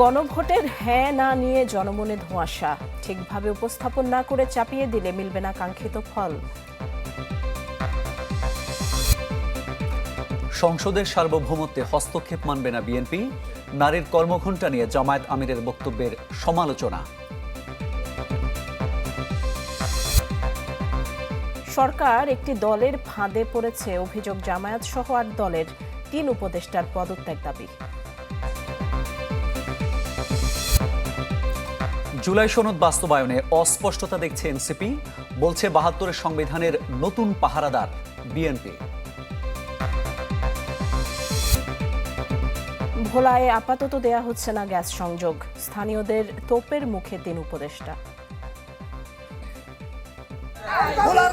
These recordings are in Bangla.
গণভোটের হ্যাঁ না নিয়ে জনমনে ধোঁয়াশা। ঠিকভাবে উপস্থাপন না করে চাপিয়ে দিলে মিলবে না কাঙ্ক্ষিত ফল। সংসদের সার্বভৌমত্বে হস্তক্ষেপ মানবে না বিএনপি। নারীর কর্মঘণ্টা নিয়ে জামায়াত আমিরের বক্তব্যের সমালোচনা। সরকার একটি দলের ফাঁদে পড়েছে অভিযোগ জামায়াত সহ আট দলের। তিন উপদেষ্টার পদত্যাগ দাবি। জুলাই সনদ বাস্তবায়নে অস্পষ্টতা দেখছে এনসিপি বলছে বাহাত্তরের সংবিধানের নতুন পাহারাদার বিএনপি ভোলায় আপাতত দেয়া হচ্ছে না গ্যাস সংযোগ স্থানীয়দের তোপের মুখে তিন উপদেষ্টা ভোলার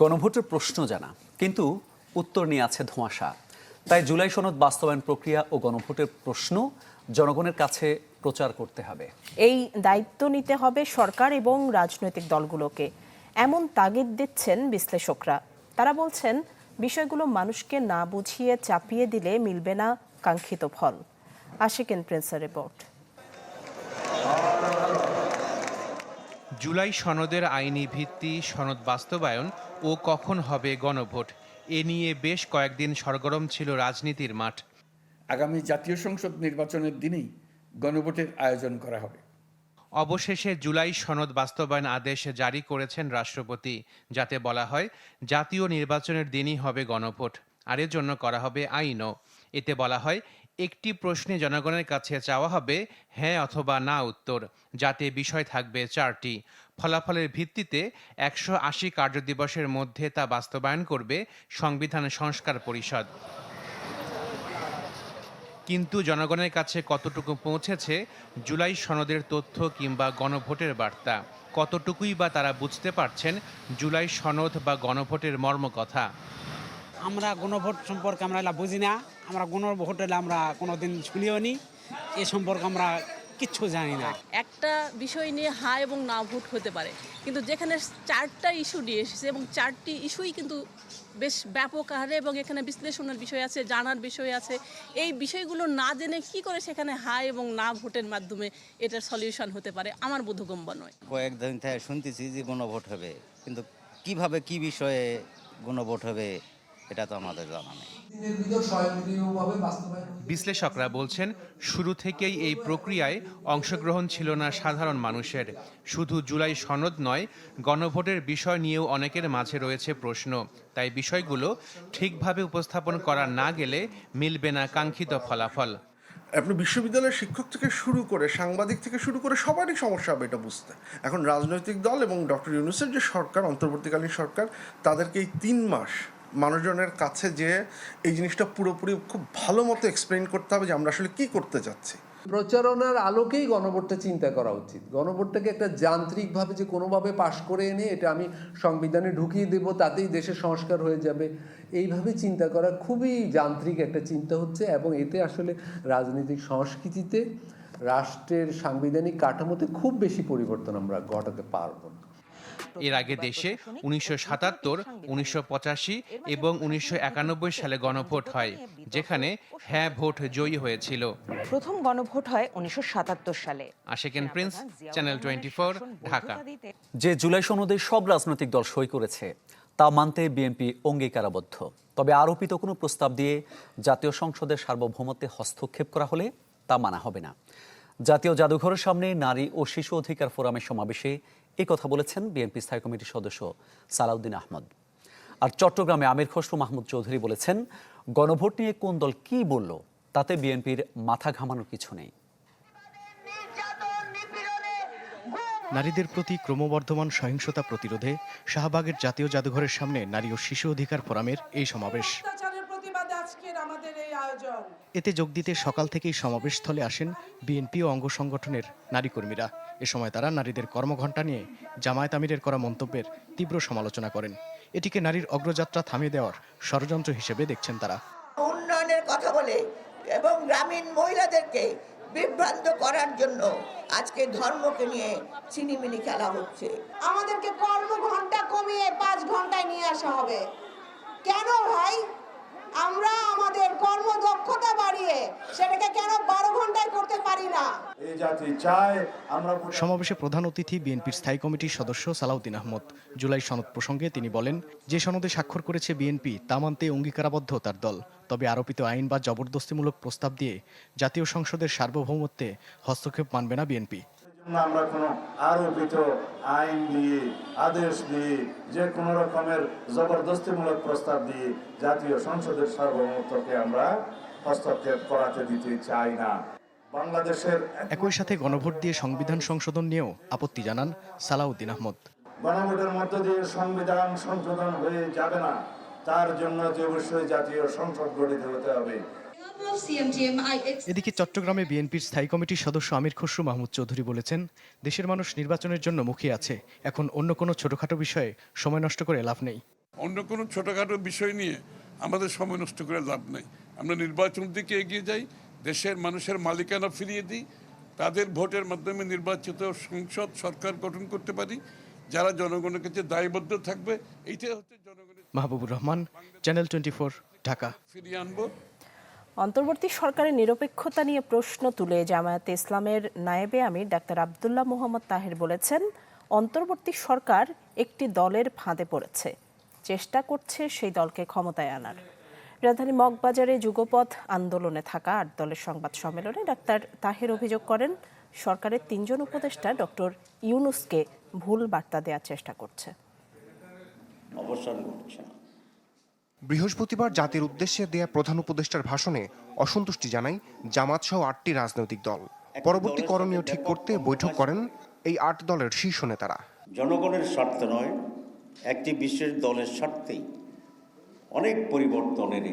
গণভোটের প্রশ্ন জানা কিন্তু উত্তর নিয়ে আছে ধোঁয়াশা। তাই জুলাই সনদ বাস্তবায়ন প্রক্রিয়া ও গণভোটের প্রশ্ন জনগণের কাছে প্রচার করতে হবে। এই দায়িত্ব নিতে হবে সরকার এবং রাজনৈতিক দলগুলোকে। এমন তাগিদ দিচ্ছেন বিশ্লেষকরা। তারা বলছেন বিষয়গুলো মানুষকে না বুঝিয়ে চাপিয়ে দিলে মিলবে না কাঙ্ক্ষিত ফল। আশিকেন প্রিন্সের রিপোর্ট। জুলাই সনদের আইনি ভিত্তি সনদ বাস্তবায়ন ও কখন হবে গণভোট? এ নিয়ে বেশ কয়েকদিন সরগরম ছিল রাজনীতির মাঠ। আগামী জাতীয় সংসদ নির্বাচনের দিনেই গণভোটের আয়োজন করা হবে। অবশেষে জুলাই সনদ বাস্তবায়ন আদেশ জারি করেছেন রাষ্ট্রপতি যাতে বলা হয় জাতীয় নির্বাচনের দিনই হবে গণভোট আর এর জন্য করা হবে আইনও। এতে বলা হয় একটি প্রশ্নে জনগণের কাছে চাওয়া হবে হ্যাঁ অথবা না উত্তর। যাতে বিষয় থাকবে চারটি। ফলাফলের ভিত্তিতে একশো আশি কার্যদিবসের মধ্যে তা বাস্তবায়ন করবে সংবিধান সংস্কার পরিষদ। কিন্তু জনগণের কাছে কতটুকু পৌঁছেছে জুলাই সনদের তথ্য কিংবা গণভোটের বার্তা? কতটুকুই বা তারা বুঝতে পারছেন জুলাই সনদ বা গণভোটের মর্মকথা? আমরা গণভোট সম্পর্কে আমরা বুঝি না। আমরা গণভোট হোটেলে আমরা কোনো দিন শুনিও নি। এ সম্পর্কে আমরা কিচ্ছু জানি না। একটা বিষয় নিয়ে হা এবং না ভোট হতে পারে। কিন্তু যেখানে চারটা ইস্যু নিয়ে এসেছে এবং চারটি ইস্যুই কিন্তু বেশ ব্যাপক হারে এবং এখানে বিশ্লেষণের বিষয় আছে জানার বিষয় আছে। এই বিষয়গুলো না জেনে কি করে সেখানে হা এবং না ভোটের মাধ্যমে এটার সলিউশন হতে পারে? আমার বোধগম্য নয়। কয়েকদিন থেকে শুনতেছি যে গণভোট হবে। কিন্তু কীভাবে কি বিষয়ে গণভোট হবে এটা তো আমাদের জানা নেই। বিশ্লেষকরা বলছেন শুরু থেকেই এই প্রক্রিয়ায় অংশগ্রহণ ছিল না সাধারণ মানুষের। শুধু জুলাই সনদ নয় গণভোটের বিষয় নিয়েও অনেকের মাঝে রয়েছে প্রশ্ন। তাই বিষয়গুলো ঠিকভাবে উপস্থাপন করা না গেলে মিলবে না কাঙ্ক্ষিত ফলাফল। আপনি বিশ্ববিদ্যালয়ের শিক্ষক থেকে শুরু করে সাংবাদিক থেকে শুরু করে সবারই সমস্যা হবে এটা বুঝতে। এখন রাজনৈতিক দল এবং ডক্টর ইউনুসের যে সরকার অন্তর্বর্তীকালীন সরকার তাদেরকে এই তিন মাস মানুষজনের কাছে যে এই জিনিসটা পুরোপুরি খুব ভালো মতো এক্সপ্লেন করতে হবে যে আমরা আসলে কি করতে যাচ্ছি প্রচারণার আলোকেই গণভোটটা চিন্তা করা উচিত। গণভোটটাকে একটা যান্ত্রিকভাবে যে কোনোভাবে পাশ করে এনে এটা আমি সংবিধানে ঢুকিয়ে দেব, তাতেই দেশের সংস্কার হয়ে যাবে। এইভাবে চিন্তা করা খুবই যান্ত্রিক একটা চিন্তা হচ্ছে এবং এতে আসলে রাজনৈতিক সংস্কৃতিতে, রাষ্ট্রের সাংবিধানিক কাঠামোতে খুব বেশি পরিবর্তন আমরা ঘটাতে পারব না। এর আগে দেশে উনিশশো সাতাত্তর উনিশশো পঁচাশি এবং উনিশশো একানব্বই সালে গণভোট হয় যেখানে হ্যাঁ ভোট জয়ী হয়েছিল। প্রথম গণভোট হয় উনিশশো সালে। Ashequen Prince channel twenty Dhaka. যে জুলাই সনদে সব রাজনৈতিক দল সই করেছে তা মানতে বিএনপি অঙ্গীকারাবদ্ধ। তবে আরোপিত কোনো প্রস্তাব দিয়ে জাতীয় সংসদের সার্বভৌমত্বে হস্তক্ষেপ করা হলে তা মানা হবে না। জাতীয় জাদুঘরের সামনে নারী ও শিশু অধিকার ফোরামের সমাবেশে এ কথা বলেছেন বিএনপি স্থায়ী কমিটির সদস্য সালাউদ্দিন আহমদ। আর চট্টগ্রামে আমির খসরু মাহমুদ চৌধুরী বলেছেন, গণভোট নিয়ে কোন দল কি বলল, তাতে বিএনপির মাথা ঘামানোর কিছু নেই। নারীদের প্রতি ক্রমবর্ধমান সহিংসতা প্রতিরোধে শাহবাগের জাতীয় জাদুঘরের সামনে নারী ও শিশু অধিকার ফোরামের এই সমাবেশ। এতে যোগ দিতে সকাল থেকেই সমাবেশস্থলে আসেন বিএনপি ও অঙ্গ সংগঠনের নারী কর্মীরা এ সময় তারা নারীদের কর্মঘণ্টা নিয়ে জামায়াত আমিরের করা মন্তব্যের তীব্র সমালোচনা করেন। এটিকে নারীর অগ্রযাত্রা থামিয়ে দেওয়ার ষড়যন্ত্র হিসেবে দেখছেন তারা। উন্নয়নের কথা বলে এবং গ্রামীণ মহিলাদেরকে বিভ্রান্ত করার জন্য আজকে ধর্মকে নিয়ে চিনিমিনি খেলা হচ্ছে। আমাদেরকে কর্ম ঘণ্টা কমিয়ে পাঁচ ঘন্টায় নিয়ে আসা হবে। কেন ভাই? আমরা আমাদের কর্মদক্ষতা বাড়িয়ে সেটাকে কেন বারো ঘন্টায় করতে পারি না? এই জাতি চায় আমরা সমাবেশে প্রধান অতিথি বিএনপির স্থায়ী কমিটির সদস্য সালাউদ্দিন আহমদ। জুলাই সনদ প্রসঙ্গে তিনি বলেন যে সনদে স্বাক্ষর করেছে বিএনপি তা মানতে অঙ্গীকারাবদ্ধ তার দল। তবে আরোপিত আইন বা জবরদস্তিমূলক প্রস্তাব দিয়ে জাতীয় সংসদের সার্বভৌমত্বে হস্তক্ষেপ মানবে না বিএনপি। আমরা কোনো আরোপিত আইন দিয়ে আদেশ দিয়ে যে কোনো রকমের জবরদস্তিমূলক প্রস্তাব দিয়ে জাতীয় সংসদের সার্বভৌমত্বকে আমরা হস্তক্ষেপ করাতে দিতে চাই না। বাংলাদেশের একই সাথে গণভোট দিয়ে সংবিধান সংশোধন নিয়েও আপত্তি জানান সালাউদ্দিন আহমদ। গণভোটের মধ্য দিয়ে সংবিধান সংশোধন হয়ে যাবে না। তার জন্য যে অবশ্যই জাতীয় সংসদ গঠিত হতে হবে। এদিকে চট্টগ্রামে বিএনপির স্থায়ী কমিটির সদস্য আমির খসরু মাহমুদ চৌধুরী বলেছেন দেশের মানুষ নির্বাচনের জন্য মুখিয়ে আছে। এখন অন্য কোনো ছোটখাটো বিষয়ে সময় নষ্ট করে লাভ নেই। অন্য কোনো ছোটখাটো বিষয় নিয়ে আমাদের সময় নষ্ট করে লাভ নেই। আমরা নির্বাচন দিকে এগিয়ে যাই দেশের মানুষের মালিকানা ফিরিয়ে দিই তাদের ভোটের মাধ্যমে নির্বাচিত সংসদ সরকার গঠন করতে পারি যারা জনগণের কাছে দায়বদ্ধ থাকবে এইটাই হচ্ছে জনগণের মাহবুবুর রহমান চ্যানেল টোয়েন্টি ঢাকা। ফিরিয়ে আনব। অন্তর্বর্তী সরকারের নিরপেক্ষতা নিয়ে প্রশ্ন তুলে জামায়াতে ইসলামের নায়েবে আমির ডাক্তার আবদুল্লাহ মোহাম্মদ তাহের বলেছেন, অন্তর্বর্তী সরকার একটি দলের ফাঁদে পড়েছে। চেষ্টা করছে সেই দলকে ক্ষমতায় আনার। রাজধানী মগবাজারে যুগপথ আন্দোলনে থাকা আট দলের সংবাদ সম্মেলনে ডাক্তার তাহের অভিযোগ করেন, সরকারের তিনজন উপদেষ্টা ডক্টর ইউনুসকে ভুল বার্তা দেওয়ার চেষ্টা করছে। অবসর বৃহস্পতিবার জাতির উদ্দেশ্যে দেয়া প্রধান উপদেষ্টার ভাষণে অসন্তুষ্টি জানায় জামাত সহ আটটি রাজনৈতিক দল। পরবর্তী করণীয় ঠিক করতে বৈঠক করেন এই আট দলের শীর্ষ নেতারা। জনগণের স্বার্থ নয় একটি বিশেষ দলের স্বার্থেই অনেক পরিবর্তনের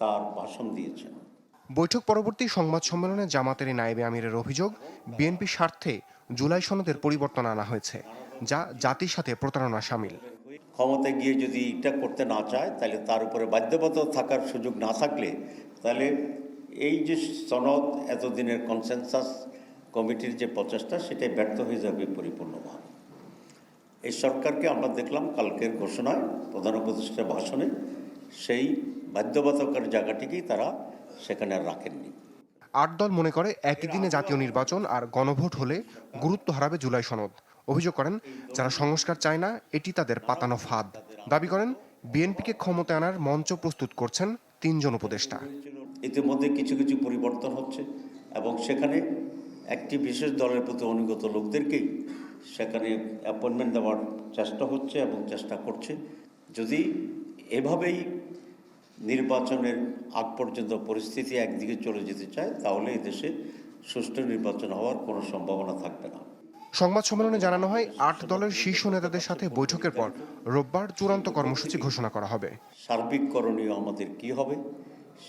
তার ভাষণ দিয়েছেন। বৈঠক পরবর্তী সংবাদ সম্মেলনে জামাতের নায়েবে আমিরের অভিযোগ বিএনপি স্বার্থে জুলাই সনদের পরিবর্তন আনা হয়েছে যা জাতির সাথে প্রতারণা সামিল। ক্ষমতায় গিয়ে যদি এটা করতে না চায়, তাহলে তার উপরে বাধ্যবাধক থাকার সুযোগ না থাকলে, তাহলে এই যে সনদ এতদিনের কনসেনসাস কমিটির যে প্রচেষ্টা, সেটাই ব্যর্থ হয়ে যাবে পরিপূর্ণভাবে। এই সরকারকে আমরা দেখলাম কালকের ঘোষণায়, প্রধান উপদেষ্টার ভাষণে, সেই বাধ্যবাধকের জায়গাটিকেই তারা সেখানে রাখেননি। আট দল মনে করে একই দিনে জাতীয় নির্বাচন আর গণভোট হলে গুরুত্ব হারাবে জুলাই সনদ। অভিযোগ করেন, যারা সংস্কার চায় না, এটি তাদের পাতানো ফাঁদ। দাবি করেন, বিএনপিকে ক্ষমতা আনার মঞ্চ প্রস্তুত করছেন তিনজন উপদেষ্টা। ইতিমধ্যে কিছু কিছু পরিবর্তন হচ্ছে এবং সেখানে একটি বিশেষ দলের প্রতি অনুগত লোকদেরকেই সেখানে অ্যাপয়েন্টমেন্ট দেওয়ার চেষ্টা হচ্ছে এবং চেষ্টা করছে। যদি এভাবেই নির্বাচনের আগ পর্যন্ত পরিস্থিতি একদিকে চলে যেতে চায়, তাহলে এদেশে সুষ্ঠু নির্বাচন হওয়ার কোনো সম্ভাবনা থাকবে না। সংবাদ সম্মেলনে জানানো হয় আট দলের শীর্ষ নেতাদের সাথে বৈঠকের পর রোববার চূড়ান্ত কর্মসূচি ঘোষণা করা হবে। সার্বিক করণীয় আমাদের কি হবে?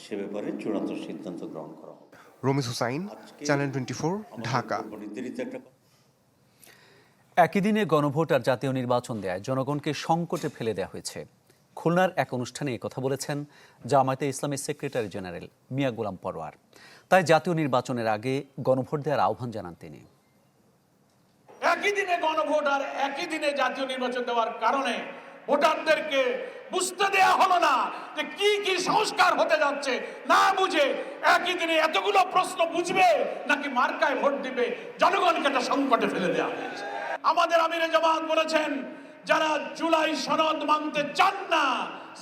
সে ব্যাপারে চূড়ান্ত সিদ্ধান্ত গ্রহণ করা হবে। Ramiz Hussain channel twenty Dhaka. একই দিনে গণভোট আর জাতীয় নির্বাচন দেয় জনগণকে সংকটে ফেলে দেওয়া হয়েছে। খুলনার এক অনুষ্ঠানে কথা বলেছেন জামায়াতে ইসলামের সেক্রেটারি জেনারেল মিয়া গোলাম পরোয়ার। তাই জাতীয় নির্বাচনের আগে গণভোট দেওয়ার আহ্বান জানান তিনি। দিনে গণভোট আর একই দিনে জাতীয় নির্বাচন দেওয়ার কারণে ভোটারদেরকে বুঝতে দেয়া হলো না যে কি কি সংস্কার হতে যাচ্ছে। না বুঝে একই দিনে এতগুলো প্রশ্ন বুঝবে নাকি মার্কায় ভোট দিবে, জনগণকে একটা সংকটে ফেলে দেওয়া হয়েছে। আমাদের আমিরে জামাত বলেছেন, যারা জুলাই সনদ মানতে চান না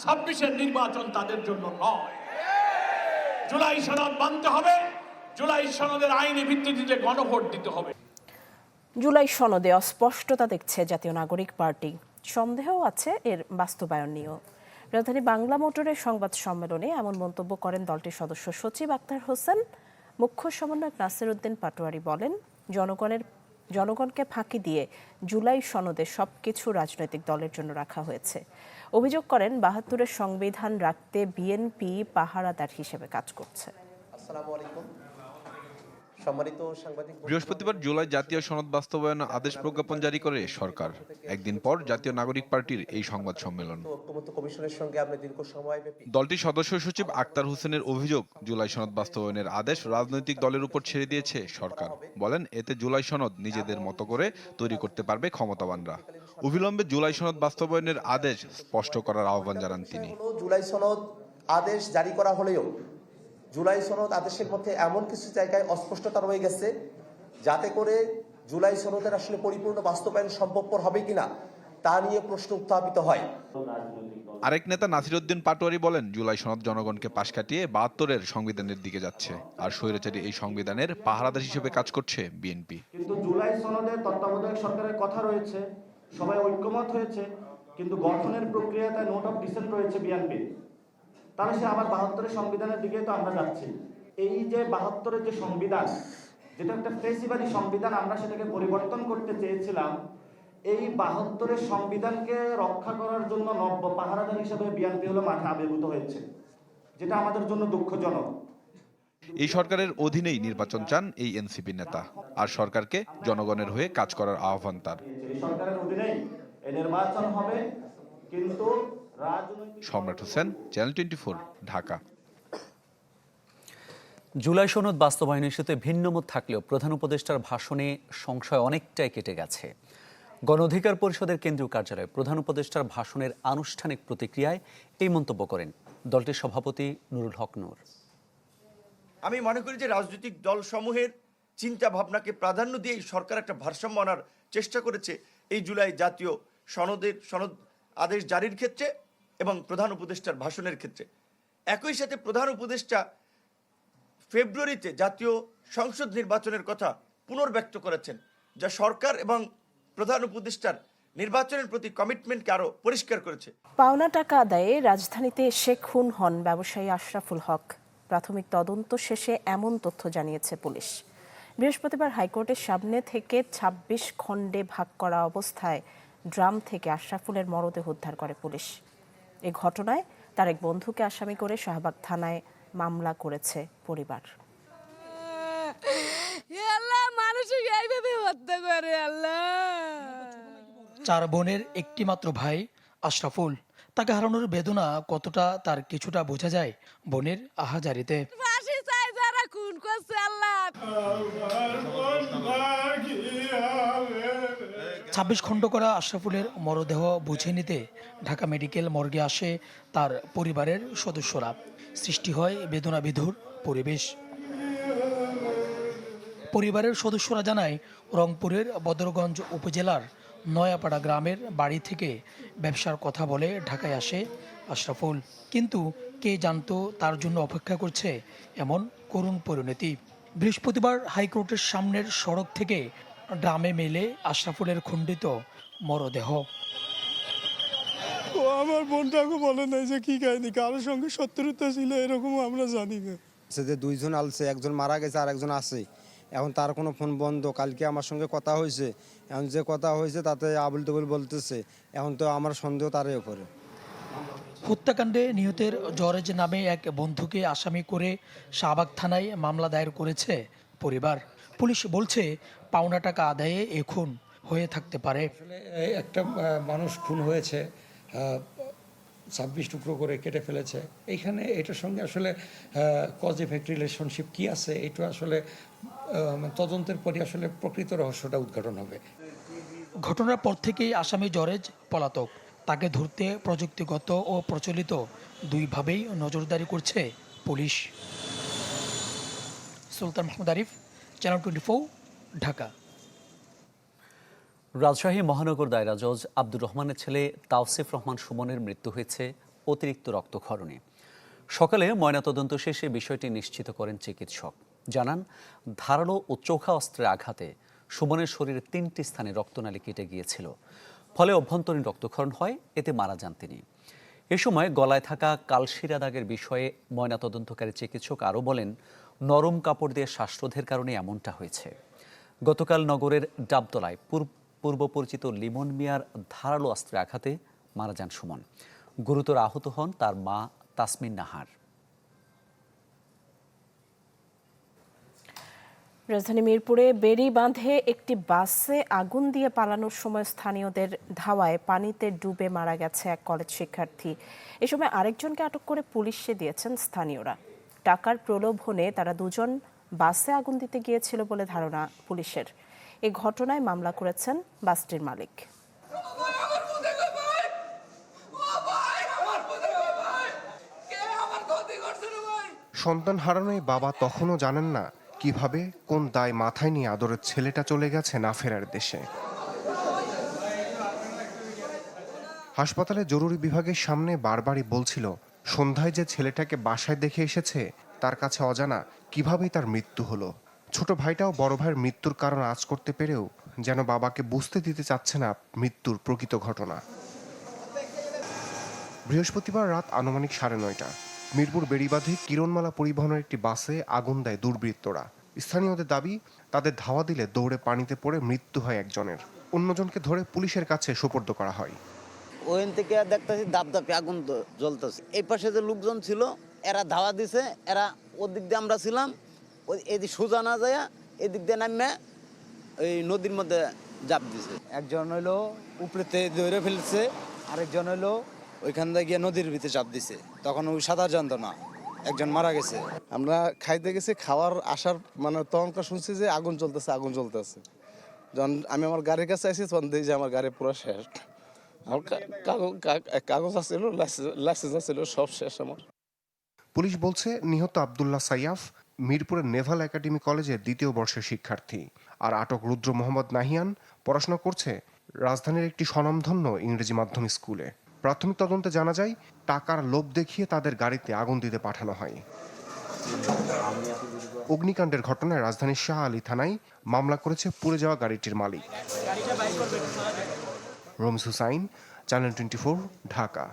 ছাব্বিশের নির্বাচন তাদের জন্য নয়। জুলাই সনদ মানতে হবে, জুলাই সনদের আইনি ভিত্তিতে গণভোট দিতে হবে। জুলাই সনদে অস্পষ্টতা দেখছে জাতীয় নাগরিক পার্টি। সন্দেহ আছে এর বাস্তবায়ন নিয়েও। রাজধানী বাংলা মোটরের সংবাদ সম্মেলনে এমন মন্তব্য করেন দলটির সদস্য সচিব আক্তার হোসেন। মুখ্য সমন্বয়ক নাসির উদ্দিন পাটোয়ারি বলেন, জনগণের, জনগণকে ফাঁকি দিয়ে জুলাই সনদে সবকিছু রাজনৈতিক দলের জন্য রাখা হয়েছে। অভিযোগ করেন, বাহাত্তরের সংবিধান রাখতে বিএনপি পাহারাদার হিসেবে কাজ করছে। সম্মানিত সাংবাদিক বৃহস্পতিবার জুলাই জাতীয় সনদ বাস্তবায়ন আদেশ প্রজ্ঞাপন জারি করে সরকার। একদিন পর জাতীয় নাগরিক পার্টির এই সংবাদ সম্মেলন। কমিশনের সঙ্গে আমরা দীর্ঘ সময় দলটির সদস্য সচিব আক্তার হোসেনের অভিযোগ জুলাই সনদ বাস্তবায়নের আদেশ রাজনৈতিক দলের উপর ছেড়ে দিয়েছে সরকার। বলেন এতে জুলাই সনদ নিজেদের মতো করে তৈরি করতে পারবে ক্ষমতাবানরা। অবিলম্বে জুলাই সনদ বাস্তবায়নের আদেশ স্পষ্ট করার আহ্বান জানান তিনি। জুলাই সনদ আদেশ জারি করা হলেও জুলাই সনদ আদেশের মধ্যে এমন কিছু জায়গায় অস্পষ্টতা রয়ে গেছে যাতে করে জুলাই সনদের আসলে পরিপূর্ণ বাস্তবায়ন সম্ভবপর হবে কিনা তা নিয়ে প্রশ্ন উত্থাপিত হয়। আরেক নেতা নাসিরউদ্দিন পাটোয়ারি বলেন জুলাই সনদ জনগণকে পাশ কাটিয়ে বাহাত্তরের সংবিধানের দিকে যাচ্ছে। আর স্বৈরাচারী এই সংবিধানের পাহারাদার হিসেবে কাজ করছে বিএনপি। কিন্তু জুলাই সনদে তত্ত্বাবধায়ক সরকারের কথা রয়েছে সবাই ঐক্যমত হয়েছে কিন্তু গঠনের প্রক্রিয়াতে নোট অফ ডিসেন্ট রয়েছে বিএনপি। তাহলে সে আবার বাহাত্তরের সংবিধানের দিকে তো আমরা যাচ্ছি। এই যে বাহাত্তরের যে সংবিধান যেটা একটা ফেসিবাদী সংবিধান আমরা সেটাকে পরিবর্তন করতে চেয়েছিলাম এই বাহাত্তরের সংবিধানকে রক্ষা করার জন্য নব্য পাহারাদার হিসেবে বিএনপি হলো মাঠে আবির্ভূত হয়েছে যেটা আমাদের জন্য দুঃখজনক। এই সরকারের অধীনেই নির্বাচন চান এই এনসিপি নেতা আর সরকারকে জনগণের হয়ে কাজ করার আহ্বান তার। সরকারের অধীনেই এই নির্বাচন হবে কিন্তু Samrat Hossain channel twenty Dhaka. July সনদ বাস্তবায়ন ইস্যুতে ভিন্নমত থাকলেও প্রধান উপদেষ্টার ভাষণে সংশয় অনেকটাই কেটে গেছে। গণ অধিকার পরিষদের কেন্দ্রীয় কার্যালয়ে প্রধান উপদেষ্টার ভাষণের আনুষ্ঠানিক প্রতিক্রিয়ায় এই মন্তব্য করেন দলটির সভাপতি নুরুল হক নূর। আমি মনে করি যে রাজনৈতিক দলসমূহের চিন্তা ভাবনাকে প্রাধান্য দিয়ে সরকার একটা ভারসাম্য আনার চেষ্টা করেছে। এই জুলাই জাতীয় সনদের সনদ আদেশ জারির ক্ষেত্রে এবং প্রধান উপদেষ্টার ভাষণের ক্ষেত্রে। একই সাথে প্রধান উপদেষ্টা ফেব্রুয়ারিতে জাতীয় সংসদ নির্বাচনের কথা পুনর্ব্যক্ত করেছেন, যা সরকার এবং প্রধান উপদেষ্টার নির্বাচনের প্রতি কমিটমেন্টকে আরও পরিষ্কার করেছে। পাওনা টাকা আদায়ে রাজধানীতে এসে খুন হন ব্যবসায়ী আশরাফুল হক। প্রাথমিক তদন্ত শেষে এমন তথ্য জানিয়েছে পুলিশ। বৃহস্পতিবার হাইকোর্টের সামনে থেকে ২৬ খণ্ডে ভাগ করা অবস্থায় ড্রাম থেকে আশরাফুলের মরদেহ উদ্ধার করে পুলিশ। এ ঘটনায় তার এক বন্ধুকে আসামি করে শাহবাগ থানায় মামলা করেছে পরিবার। আল্লাহ মানুষকে এইভাবে হত্যা করে আল্লাহ। চার বোনের একটি মাত্র ভাই আশরাফুল তাকে হারানোর বেদনা কতটা তার কিছুটা বোঝা যায় বোনের আহাজারিতে। ফাঁসি চাই যারা খুন করছে আল্লাহ। ছাব্বিশ খণ্ড করা আশরাফুলের মরদেহ বুঝে নিতে ঢাকা মেডিকেল মর্গে আসে তার পরিবারের সদস্যরা। সৃষ্টি হয় বেদনা বিধুর পরিবেশ। পরিবারের সদস্যরা জানায়, রংপুরের বদরগঞ্জ উপজেলার নয়াপাড়া গ্রামের বাড়ি থেকে ব্যবসার কথা বলে ঢাকায় আসে আশরাফুল। কিন্তু কে জানতো তার জন্য অপেক্ষা করছে এমন করুণ পরিণতি। বৃহস্পতিবার হাইকোর্টের সামনের সড়ক থেকে ড্রামে মেলে আশরাফুলের খণ্ডিত মরদেহ। ও আমার বোনটাকে বলে নাই যে কি কাহিনী কারোর সঙ্গে শত্রুতা ছিল এরকম আমরা জানি না। সে যে দুইজন আলছে একজন মারা গেছে আর একজন আছে। এখন তার কোনো ফোন বন্ধ কালকে আমার সঙ্গে কথা হয়েছে। এখন যে কথা হয়েছে তাতে আবুল তবুল বলতেছে এখন তো আমার সন্দেহ তারই উপরে। হত্যাকাণ্ডে নিহতের জরেজ নামে এক বন্ধুকে আসামি করে শাহবাগ থানায় মামলা দায়ের করেছে পরিবার। পুলিশ বলছে পাওনা টাকা আদায়ে এ খুন হয়ে থাকতে পারে। একটা মানুষ খুন হয়েছে ছাব্বিশ টুকরো করে কেটে ফেলেছে। এইখানে এটার সঙ্গে আসলে কজ ইফেক্ট রিলেশনশিপ কি আছে? এটা আসলে তদন্তের পরে আসলে প্রকৃত রহস্যটা উদ্ঘাটন হবে। ঘটনার পর থেকেই আসামি জরেজ পলাতক। তাকে ধরতে প্রযুক্তিগত ও প্রচলিত দুইভাবেই নজরদারি করছে police. Sultan Mahmud Arif channel twenty Dhaka Rajshahi মহানগর দায়রা জজ আব্দুর রহমানের ছেলে তাওসিফ রহমান সুমনের মৃত্যু হয়েছে অতিরিক্ত রক্তক্ষরণে। সকালে ময়নাতদন্ত শেষে বিষয়টি নিশ্চিত করেন চিকিৎসক। জানান, ধারালো ও চোখা অস্ত্রের আঘাতে সুমনের শরীরে তিনটি স্থানে রক্তনালী কেটে গিয়েছিল। ফলে অভ্যন্তরীণ রক্তক্ষরণ হয়, এতে মারা যান তিনি। এ সময় গলায় থাকা কালশিরা দাগের বিষয়ে ময়নাতদন্তকারী চিকিৎসক আরও বলেন নরম কাপড় দিয়ে শ্বাসরোধের কারণে এমনটা হয়েছে। গতকাল নগরের ডাবতলায় পূর্ব পরিচিত লিমন মিয়ার ধারালো অস্ত্রের আঘাতে মারা যান সুমন। গুরুতর আহত হন তার মা তাসমিন নাহার। রাজধানী মিরপুরে বেড়ি বাঁধে একটি বাসে আগুন দিয়ে পালানোর সময় স্থানীয়দের ধাওয়ায় পানিতে ডুবে মারা গেছে এক কলেজ শিক্ষার্থী। এ সময় আরেকজনকে আটক করে পুলিশে দিয়েছেন স্থানীয়রা। টাকার প্রলোভনে তারা দুজন বাসে আগুন দিতে গিয়েছিল বলে ধারণা পুলিশের। এ ঘটনায় মামলা করেছেন বাসটির মালিক। সন্তান হারানোয় বাবা তখনও জানেন না কীভাবে, কোন দায় মাথায় নিয়ে আদরের ছেলেটা চলে গেছে না ফেরার দেশে। হাসপাতালে জরুরি বিভাগের সামনে বারবারই বলছিল সন্ধ্যায় যে ছেলেটাকে বাসায় দেখে এসেছে, তার কাছে অজানা কিভাবেই তার মৃত্যু হলো। ছোট ভাইটাও বড় ভাইয়ের মৃত্যুর কারণ আজ করতে পেরেও যেন বাবাকে বুঝতে দিতে চাচ্ছে না মৃত্যুর প্রকৃত ঘটনা। বৃহস্পতিবার রাত আনুমানিক সাড়ে নয়টা, মিরপুর বেড়িবাঁধে কিরণমালা পরিবহনের একটি বাসে আগুন দেয় দুর্বৃত্তরা। স্থানীয়দের দাবি, তাদের ধাওয়া দিলে দৌড়ে পানিতে পড়ে মৃত্যু হয় একজনের। অন্যজনকে ধরে পুলিশের কাছে সোপর্দ করা হয়। ওখান থেকে দেখতেছি দাপ দাপে আগুন জ্বলতেছে। এই পাশে যে লোকজন ছিল এরা ধাওয়া দিছে এরা ওদিক দিয়ে আমরা ছিলাম ওই এদিক সোজা না যায় এদিক দিয়ে নামে ওই নদীর মধ্যে জাপ দিছে। একজন হইল উপরেতে ধরে ফেলছে আরেকজন হইল ওইখান থেকে গিয়ে নদীর ভিতরে চাপ দিছে। তখন ওই সাঁতার জানতো না একজন মারা গেছে। আমরা খাইতে গেছি খাওয়ার আসার মানে তখনকার শুনছি যে আগুন চলতেছে আগুন চলতেছে যখন আমি আমার গাড়ির কাছে আসি তখন দেখি যে আমার গাড়ি পুরো শেষ। কাগজ আছিল লাইসেন্স আছিল সব শেষ আমার। পুলিশ বলছে, নিহত আবদুল্লাহ সাইয়াফ মিরপুরের নেভাল একাডেমি কলেজের দ্বিতীয় বর্ষের শিক্ষার্থী। আর আটক রুদ্র মোহাম্মদ নাহিয়ান পড়াশোনা করছে রাজধানীর একটি স্বনামধন্য ইংরেজি মাধ্যম স্কুলে। প্রাথমিক তদন্তে জানা যায়, টাকার লোভ দেখিয়ে তাদের গাড়িতে আগুন দিতে পাঠানো হয়। অগ্নিকাণ্ডের ঘটনায় রাজধানীর শাহ আলী থানায় মামলা করেছে পুড়ে যাওয়া গাড়িটির মালিক। Ramis Hussain channel twenty Dhaka.